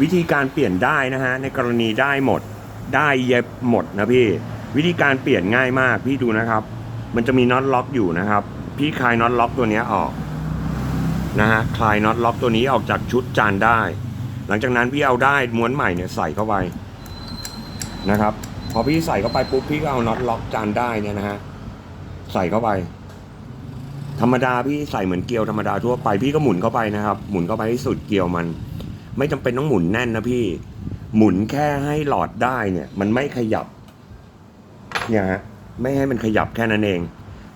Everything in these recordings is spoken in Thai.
วิธีการเปลี่ยนได้นะฮะในกรณีได้หมดได้เย็บหมดนะพี่ วิธีการเปลี่ยนง่ายมากพี่ดูนะครับ มันจะมีน็อตล็อกอยู่นะครับ พี่คลายน็อตล็อกตัวนี้ออกนะฮะคลายน็อตล็อกตัวนี้ออกจากชุดจานได้ หลังจากนั้นพี่เอาได้ม้วนใหม่เนี่ยใส่เข้าไปนะครับ พอพี่ใส่เข้าไปปุ๊บพี่ก็เอาน็อตล็อกจานได้เนี่ยนะฮะใส่เข้าไป ธรรมดาพี่ใส่เหมือนเกลียวธรรมดาทั่วไปพี่ก็หมุนเข้าไปนะครับ หมุนเข้าไปให้สุดเกลียวมัน ไม่จำเป็นต้องหมุนแน่นนะพี่ หมุนแค่ให้หลอดได้เนี่ย มันไม่ขยับ เนี่ยฮะไม่ให้มันขยับแค่นั้นเอง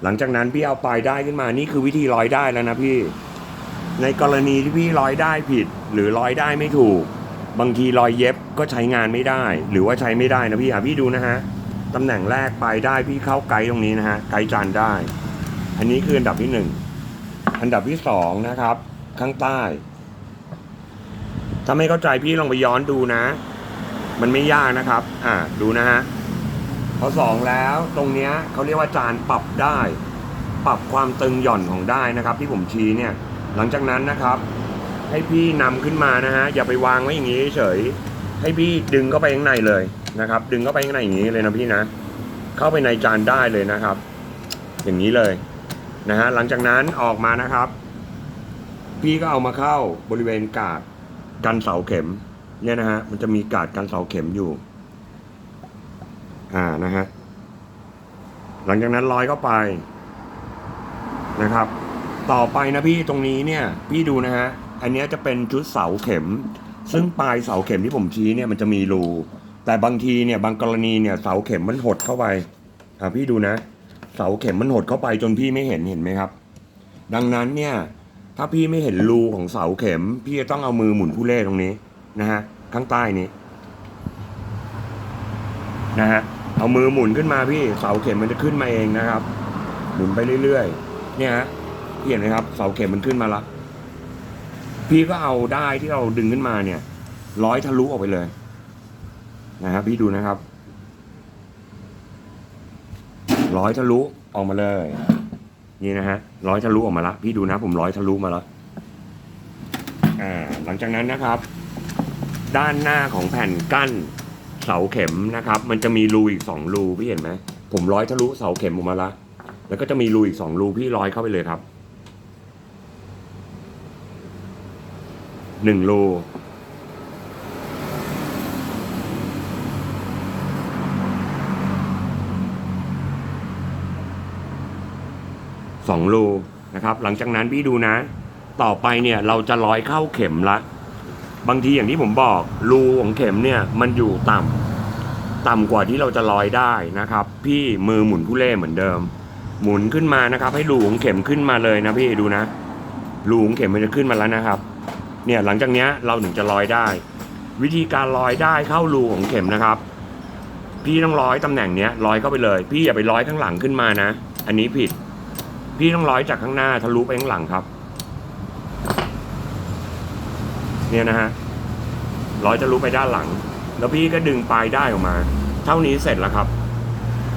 หลังจากนั้นพี่เอาปลายได้ขึ้นมา นี่คือวิธีร้อยได้แล้วนะพี่ ในกรณีที่พี่ร้อยได้ผิด หรือร้อยได้ไม่ถูก บางทีรอยเย็บก็ใช้งานไม่ได้ หรือว่าใช้ไม่ได้นะพี่อะพี่ดูนะฮะตำแหน่งแรกปลายได้พี่เข้าไกด์ตรงนี้นะฮะไกด์จานได้ อันนี้คืออันดับที่หนึ่งอันดับที่สองนะครับ ข้างใต้ ถ้าไม่เข้าใจพี่ลองไปย้อนดูนะ มันไม่ยากนะครับ อ่าดูนะฮะพอสองแล้วตรงเนี้ยเขาเรียกว่าจานปรับได้ ปรับความตึงหย่อนของได้นะครับ ที่ผมชี้เนี่ย หลังจากนั้นนะครับ ให้พี่นำขึ้นมานะฮะอย่าไปวางไว้อย่างนี้เฉย ให้พี่ดึงเข้าไปข้างในเลยนะครับ ดึงเข้าไปข้างในอย่างนี้เลยนะพี่นะ เข้าไปในจานได้เลยนะครับ อย่างนี้เลยนะฮะหลังจากนั้นออกมานะครับ พี่ก็เอามาเข้าบริเวณกาด กันเสาเข็ม เนี่ยนะฮะมันจะมีกาดกันเสาเข็มอยู่ อ่านะฮะหลังจากนั้นร้อยเข้าไปนะครับ ต่อไปนะพี่ตรงนี้เนี่ย พี่ดูนะฮะอันนี้จะเป็นชุดเสาเข็ม ซึ่งปลายเสาเข็มที่ผมชี้เนี่ยมันจะมีรูแต่บางทีเนี่ยบางกรณีเนี่ยเสาเข็มมันหดเข้าไปอ่าพี่ดูนะ เสาเข็มมันหดเข้าไปจนพี่ไม่เห็นเห็นไหมครับ ดังนั้นเนี่ย ถ้าพี่ไม่เห็นรูของเสาเข็ม พี่จะต้องเอามือหมุนผู้เล่ตรงนี้นะฮะข้างใต้นี้นะฮะเอามือหมุนขึ้นมาพี่เสาเข็มมันจะขึ้นมาเองนะครับ หมุนไปเรื่อยๆเนี่ยฮะเห็นไหมครับ เสาเข็มมันขึ้นมาละพี่ก็เอาได้ที่เราดึงขึ้นมาเนี่ย ร้อยทะลุออกไปเลย นะครับพี่ดูนะครับ ร้อยทะลุออกมาเลย นี่นะฮะร้อยทะลุออกมาละพี่ดูนะผมร้อยทะลุมาแล้วอ่าหลังจากนั้นนะครับ ด้านหน้าของแผ่นกั้นเสาเข็มนะครับ มันจะมีรูอีกสองรูพี่เห็นไหมผมร้อยทะลุเสาเข็มออกมาละแล้วก็จะมีรูอีกสองรูพี่ร้อยเข้าไปเลยครับหนึ่งรู สองรูนะครับหลังจากนั้นพี่ดูนะ ต่อไปเนี่ยเราจะร้อยเข้าเข็มละ บางทีอย่างที่ผมบอกรูของเข็มเนี่ยมันอยู่ต่ำต่ำกว่าที่เราจะร้อยได้นะครับ พี่มือหมุนผู้เล่เหมือนเดิม หมุนขึ้นมานะครับ ให้รูของเข็มขึ้นมาเลยนะพี่ดูนะรูของเข็มมันจะขึ้นมาแล้วนะครับ เนี่ยหลังจากเนี้ยเราถึงจะร้อยได้ วิธีการร้อยได้เข้ารูของเข็มนะครับ พี่ต้องร้อยตำแหน่งเนี้ยร้อยเข้าไปเลย พี่อย่าไปร้อยข้างหลังขึ้นมานะ อันนี้ผิด พี่ต้องร้อยจากข้างหน้าทะลุไปข้างหลังครับ เนี่ยนะฮะร้อยทะลุไปด้านหลัง แล้วพี่ก็ดึงปลายได้ออกมา เท่านี้เสร็จแล้วครับ